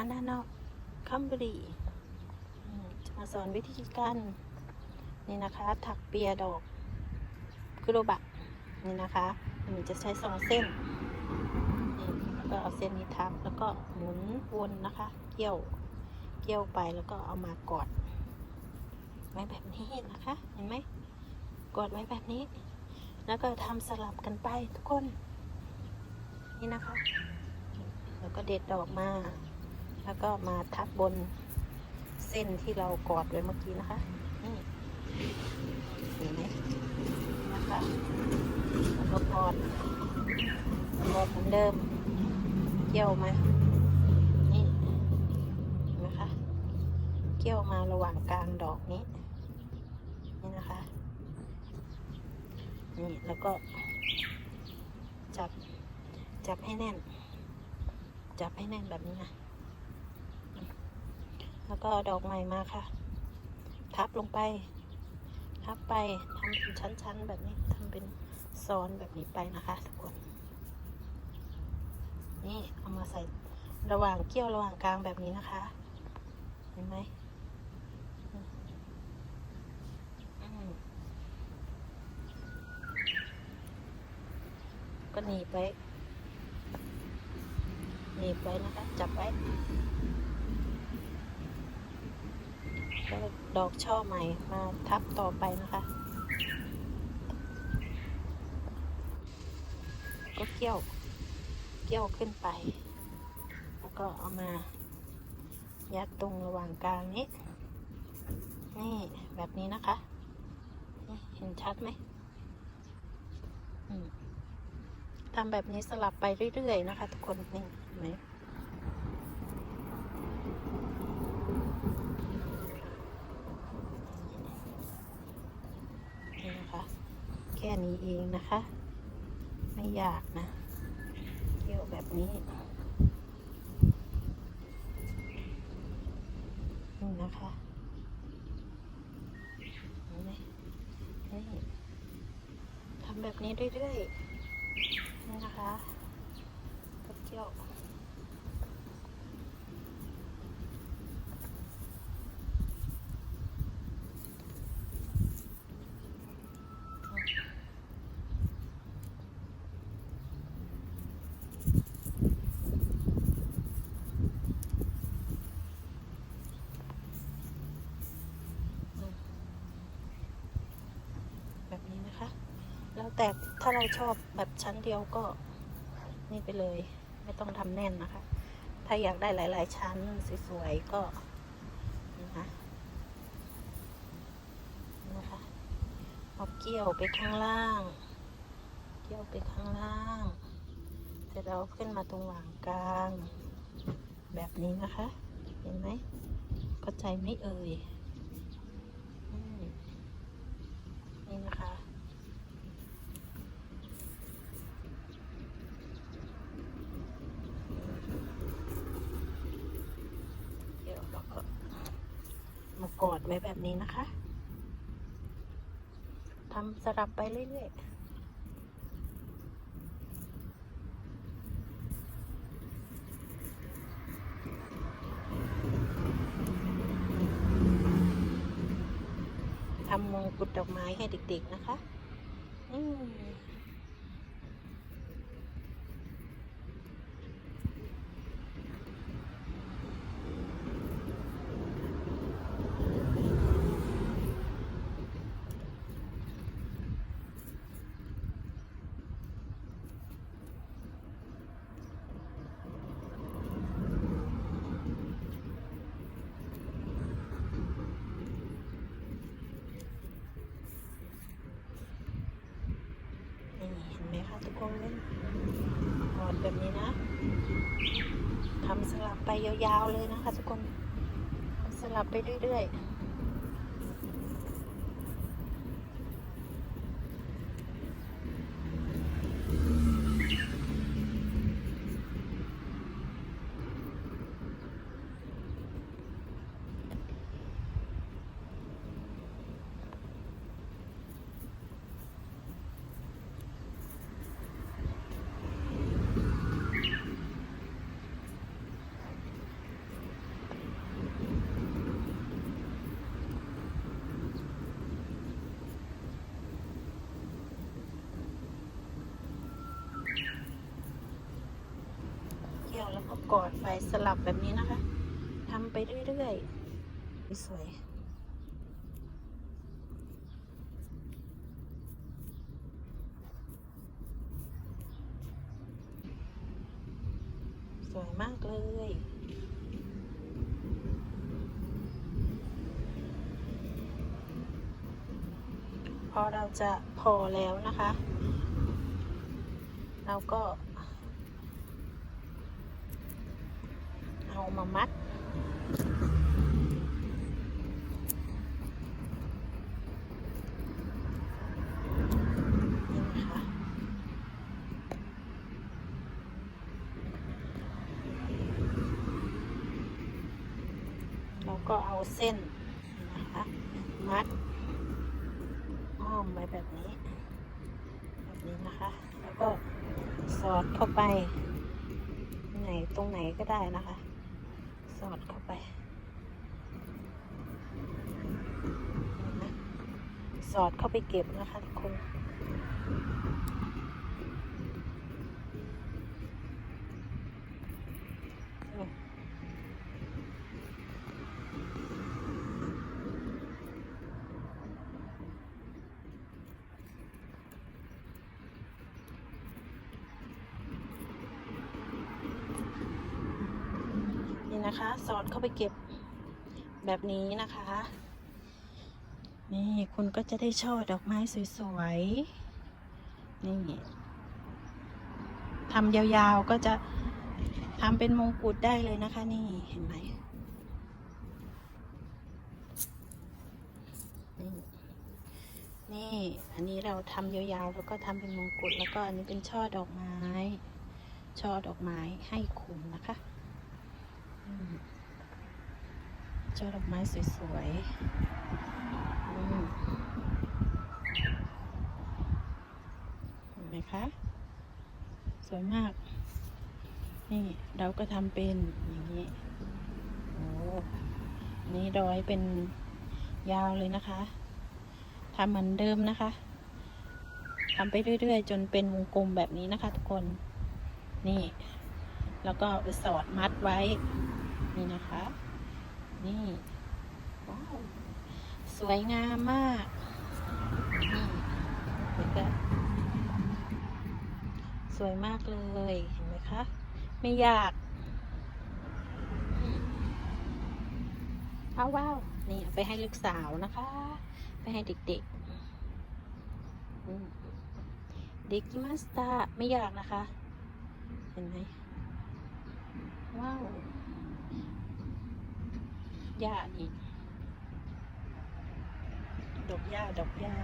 ฮานานอกคัมบรีจะมาสอนวิธีการนี่นะคะ ถักเปียดอกคุโรบะนี่นะคะมันจะใช้สองเส้นนี่แล้วก็เอาเส้นนี้ทับแล้วก็หมุนวนนะคะ เกี่ยวเกี่ยวไปแล้วก็เอามากอดไว้แบบนี้นะคะเห็นไหมกดไว้แบบนี้ แล้วก็ทำสลับกันไปทุกคน นี่นะคะ แล้วก็เด็ดดอกมา แล้วก็มาทับบนเส้นที่เรากอดไว้เมื่อกี้นะคะนี่เห็นไหมนะคะแล้วก็กอดกอดเหมือนเดิมเกี่ยวมานี่นไหมคะเกี่ยวมาระหว่างกลางดอกนี้นี่นะคะนี่แล้วก็จับจับให้แน่น จับให้แน่นแบบนี้นะ แล้วก็ดอกใหม่มาค่ะ ทับลงไป ทับไปทำเป็นชั้นๆ แบบนี้ทำเป็นซ้อนแบบนี้ไปนะคะทุกคน นี่เอามาใส่ระหว่างเกี้ยวระหว่างกลางแบบนี้นะคะ เห็นไหมก็หนีบไว้หนีบไว้นะคะ จับไว้ แล้วดอกช่อใหม่มาทับต่อไปนะคะ ก็เกี่ยว เกี่ยวขึ้นไป แล้วก็เอามา ยัดตรงระหว่างกลางนี้ นี่แบบนี้นะคะ เห็นชัดไหมอืมทำแบบนี้สลับไปเรื่อยๆนะคะ ทุกคนนี่เห็นไหมนี่นะคะ แค่นี้เองนะคะ ไม่ยากนะเกี่ยวแบบนี้นี่นะคะนี่ทำแบบนี้เรื่อยๆนี่นะคะก็เกี่ยวแบบนี้นะคะ แล้วแต่ถ้าเราชอบแบบชั้นเดียวก็นี่ไปเลย ไม่ต้องทำแน่นนะคะ ถ้าอยากได้หลาย ๆ ชั้นสวยๆก็นะคะนะคะเอาเกี่ยวไปข้างล่าง เกี่ยวไปข้างล่างเสร็จแล้วขึ้นมาตรงหว่างกลาง แบบนี้นะคะ เห็นไหมเข้าใจไหมเอ่ยอืมนี่นะคะ เดี๋ยวเราก็มากอ ดไว้แบบนี้นะคะทำสลับไปเรื่อยๆทำมงกุฎดอกไม้ให้เด็กๆนะคะ อืม นี่เห็นไหม คะทุกคนกอดแบบนี้นะทำสลับไปยาวๆเลยนะคะทุกคนสลับไปเรื่อยๆ กอดไปสลับแบบนี้นะคะทำไปเรื่อยๆ สวยสวยมากเลยพอเราจะพอแล้วนะคะ เราก็ เอามามัด เราก็เอาเส้นนะคะ มัดอ้อมไว้แบบนี้ แบบนี้นะคะ แล้วก็สอดเข้าไปไหนตรงไหนก็ได้นะคะ สอดเข้าไป สอดเข้าไปเก็บนะคะทุกคนอืม นะคะ สอดเข้าไปเก็บแบบนี้นะคะ นี่คุณก็จะได้ช่อดอกไม้สวยๆ นี่ทำยาวๆก็จะทำเป็นมงกุฎได้เลยนะคะ นี่เห็นไหมนี่ อันนี้เราทำยาวๆ แล้วก็ทำเป็นมงกุฎ แล้วก็อันนี้เป็นช่อดอกไม้ ช่อดอกไม้ให้คุณนะคะ ช่อดอกไม้สวยๆอืมเห็นไหมคะ สวยมาก นี่เราก็ทำเป็นอย่างนี้ โอ้นี่ร้อยเป็นยาวเลยนะคะทำเหมือนเดิมนะคะทำไปเรื่อยๆ จนเป็นวงกลมแบบนี้นะคะทุกคน นี่ แล้วก็ไปสอดมัดไว้ นี่นะคะ นี่ว้าวสวยงามมาก นี่แล้วก็สวยมากเลยเห็นไหมคะ ไม่ยากว้าว้าวนี่ไปให้ลูกสาวนะคะ ไปให้เด็กๆเด็กกิมาสตาไม่ยากนะคะ เห็นไหมว้าว หญ้านี่ ดอกหญ้าดอกหญ้า